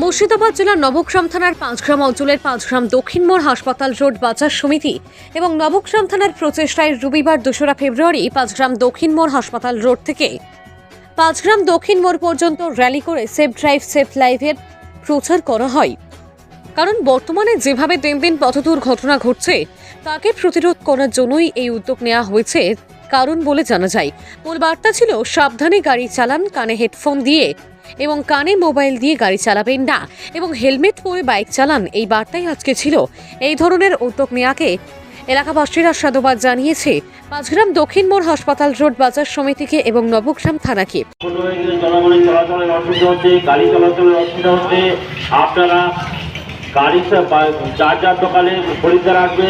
মুর্শিদাবাদ জেলার নবগ্রাম থানার পাঁচগ্রাম অঞ্চলের পাঁচগ্রাম দক্ষিণ মোড় হাসপাতাল রোড বাজার সমিতি এবং নবগ্রাম থানার প্রচেষ্টায় রবিবার দোসরা ফেব্রুয়ারি পাঁচগ্রাম দক্ষিণ মোড় হাসপাতাল রোড থেকে পাঁচগ্রাম দক্ষিণ মোড় পর্যন্ত র্যালি করে সেফ ড্রাইভ, সেফ লাইভের প্রচার করা হয়। কারণ বর্তমানে যেভাবে দিন দিন পথ দুর্ঘটনা ঘটছে, তাকে প্রতিরোধ করার জন্যই এই উদ্যোগ নেওয়া হয়েছে, কারণ বলে জানা যায়। মূল বার্তা ছিল, সাবধানে গাড়ি চালান, কানে হেডফোন দিয়ে এবং কানে মোবাইল দিয়ে গাড়ি চালাবেন না। এবং হেলমেট পরে বাইক চালান, এই বার্তাই আজকে ছিল। এই ধরনের উদ্যোগ নেওয়াকে এলাকাবাসীরা সাধুবাদ জানিয়েছে পাঁচগ্রাম দক্ষিণ মোড় হাসপাতাল রোড বাজার সমিতিকে এবং নবগ্রাম থানাকে। যার যার দোকানে আসবে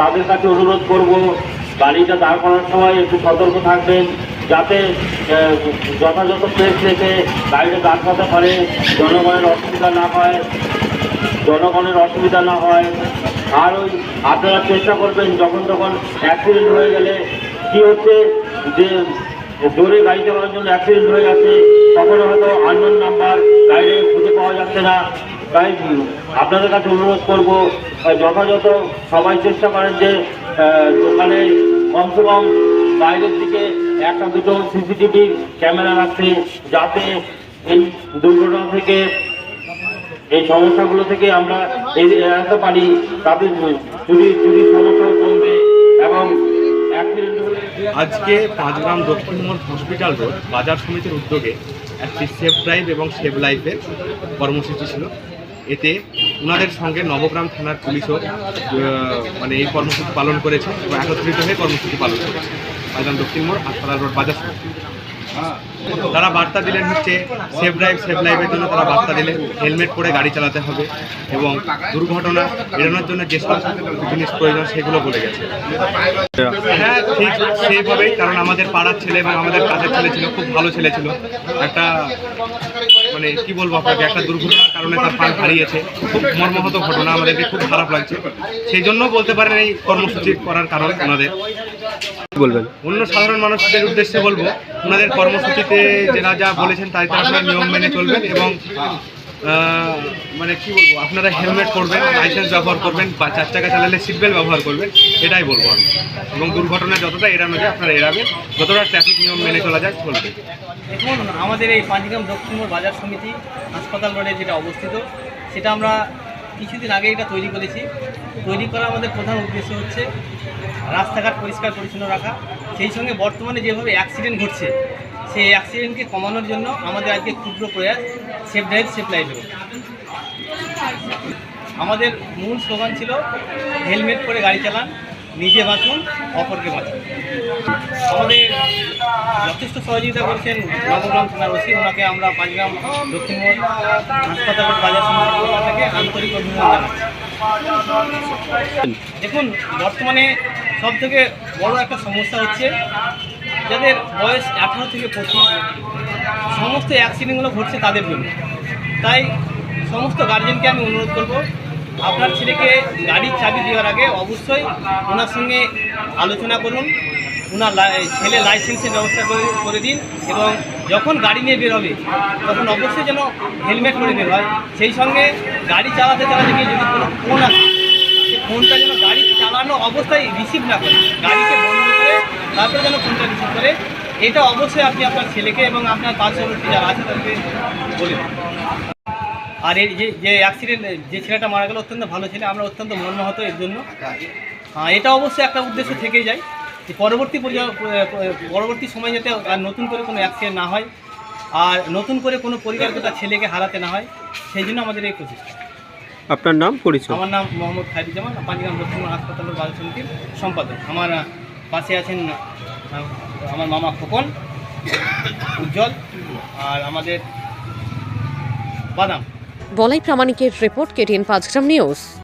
তাদের কাছে অনুরোধ করব, গাড়িটা দাঁড় করার সময় একটু সতর্ক থাকবেন। যাতে যথাযথ প্লেস রেখে গাড়িটা দাঁড় করাতে পারে, জনগণের অসুবিধা না হয়, জনগণের অসুবিধা না হয়। আর ওই আপনারা চেষ্টা করবেন যখন তখন অ্যাক্সিডেন্ট হয়ে গেলে কি হচ্ছে, যে জোরে গাড়ি চালানোর জন্য অ্যাক্সিডেন্ট হয়ে যাচ্ছে, তখন হয়তো আননোন নাম্বার গাড়ি খুঁজে পাওয়া যাচ্ছে না। তাই আপনাদের কাছে অনুরোধ করব যথাযথ সবাই চেষ্টা করেন যে দোকানে কমসে কম বাইরের দিকে একটা দুটো সিসিটিভি ক্যামেরা রাখতে যাতে এই দুর্ঘটনা থেকে, এই সমস্যাগুলো থেকে আমরা এড়াতে পারি তাদের চুরি চুরি সমস্যাও কমবে এবং আজকে পাঁচগ্রাম দক্ষিণ হসপিটাল রোড বাজার সমিতির উদ্যোগে একটি সেফ ড্রাইভ এবং সেভ লাইফের কর্মসূচি ছিল। এতে ওনাদের সঙ্গে নবগ্রাম থানার পুলিশও মানে এই কর্মসূচি পালন করেছে এবং একত্রিত হয়ে কর্মসূচি পালন করেছে। পাঁচগ্রাম দক্ষিণ মোড় হাসপাতাল রোড বাজার। তারা বার্তা দিলেন হচ্ছে সেফ ড্রাইভ সেফ লাইফের জন্য তারা বার্তা দিলেন হেলমেট পরে গাড়ি চালাতে হবে এবং দুর্ঘটনা এড়ানোর জন্য যে সমস্ত জিনিস প্রয়োজন সেগুলো বলে গেছে। হ্যাঁ ঠিক সেইভাবেই, কারণ আমাদের পাড়ার ছেলে এবং আমাদের কাজের ছেলে ছিল, খুব ভালো ছেলে ছিল। একটা মানে কি বলব আপনাকে একটা দুর্ঘটনার কারণে তার প্রাণ হারিয়েছে। খুব মর্মাহত ঘটনা আমাদেরকে খুব খারাপ লাগছে। সেই জন্য বলতে পারেন এই কর্মসূচি করার কারণ ওনাদের। বলবেন? অন্য সাধারণ মানুষদের উদ্দেশ্যে বলব ওনাদের কর্মসূচিতে যারা যা বলেছেন তাই তারা আপনারা নিয়ম মেনে চলবেন এবং মানে কি বলব, আপনারা হেলমেট পরবেন লাইসেন্স ব্যবহার করবেন, বা চার চাকা চালালে সিট বেল্ট ব্যবহার করবেন, এটাই বলব আমি। এবং দুর্ঘটনা যতটা এড়ানো যায়, আপনারা এড়াবেন, যতটা ট্রাফিক নিয়ম মেনে চলা যায়, চলবে। দেখুন, আমাদের এই পাঁচগ্রাম দক্ষিণ বাজার সমিতি হাসপাতাল রোডে যেটা অবস্থিত, সেটা আমরা কিছুদিন আগে এটা তৈরি করেছি। তৈরি করা আমাদের প্রধান উদ্দেশ্য হচ্ছে রাস্তাঘাট পরিষ্কার পরিচ্ছন্ন রাখা। সেই সঙ্গে বর্তমানে যেভাবে অ্যাক্সিডেন্ট ঘটছে, সেই অ্যাক্সিডেন্টকে কমানোর জন্য আমাদের আজকে ক্ষুদ্র প্রয়াস। সেফ ড্রাইভ সেফ লাইফের আমাদের মূল স্লোগান ছিল হেলমেট পরে গাড়ি চালান, নিজে বাঁচুন, অপরকে বাঁচুন। আমাদের যথেষ্ট সহযোগিতা করছেন নবগ্রাম থানার ওসি, ওনাকে আমরা পাঁচগ্রাম দক্ষিণ হাসপাতালের বাজার সমিতির থেকে আন্তরিক অভিনন্দন জানাচ্ছি। দেখুন, বর্তমানে সব থেকে বড় একটা সমস্যা হচ্ছে যাদের বয়স আঠারো থেকে পঁচিশ, সমস্ত অ্যাক্সিডেন্টগুলো ঘটছে তাদের জন্য। তাই সমস্ত গার্জেনকে আমি অনুরোধ করব, আপনার ছেলেকে গাড়ির চাবি দেওয়ার আগে অবশ্যই ওনার সঙ্গে আলোচনা করুন, ওনার ছেলে লাইসেন্সের ব্যবস্থা করে করে দিন এবং যখন গাড়ি নিয়ে বের হবে, তখন অবশ্যই যেন হেলমেট পরে বের হয়। সেই সঙ্গে গাড়ি চালাতে চালাতে গিয়ে যদি কোনো ফোন আসে, সেই ফোনটা যেন গাড়ি চালানো অবস্থায় রিসিভ না করে, গাড়িকে করে তারপরে যেন ফোনটা রিসিভ করে। এটা অবশ্যই আপনি আপনার ছেলেকে এবং আপনার পার্শ্ববর্তী যারা আছে তাদেরকে বলে আর এই যে যে অ্যাক্সিডেন্ট যে ছেলেটা মারা গেল অত্যন্ত ভালো ছেলে আমরা অত্যন্ত মর্মাহত এর জন্য। হ্যাঁ এটা অবশ্যই একটা উদ্দেশ্য থেকেই যায় যে পরবর্তী পর্যায়ে পরবর্তী সময় যাতে আর নতুন করে কোনো অ্যাক্সিডেন্ট না হয় আর নতুন করে কোনো পরিবারকে তার ছেলেকে হারাতে না হয় সেই জন্য আমাদের এই প্রচেষ্টা। আপনার নাম পরিচয়? আমার নাম মোহাম্মদ খায়রুজ্জামান পাঁচগ্রাম দক্ষিণ হাসপাতালের বাজার সমিতির সম্পাদক। আমার পাশে আছেন আমার মামা খোকন, উজ্জ্বল, আর আমাদের বাদাম। বলাই প্রামাণিকের রিপোর্ট কেটিএন পাঁচগ্রাম নিউজ।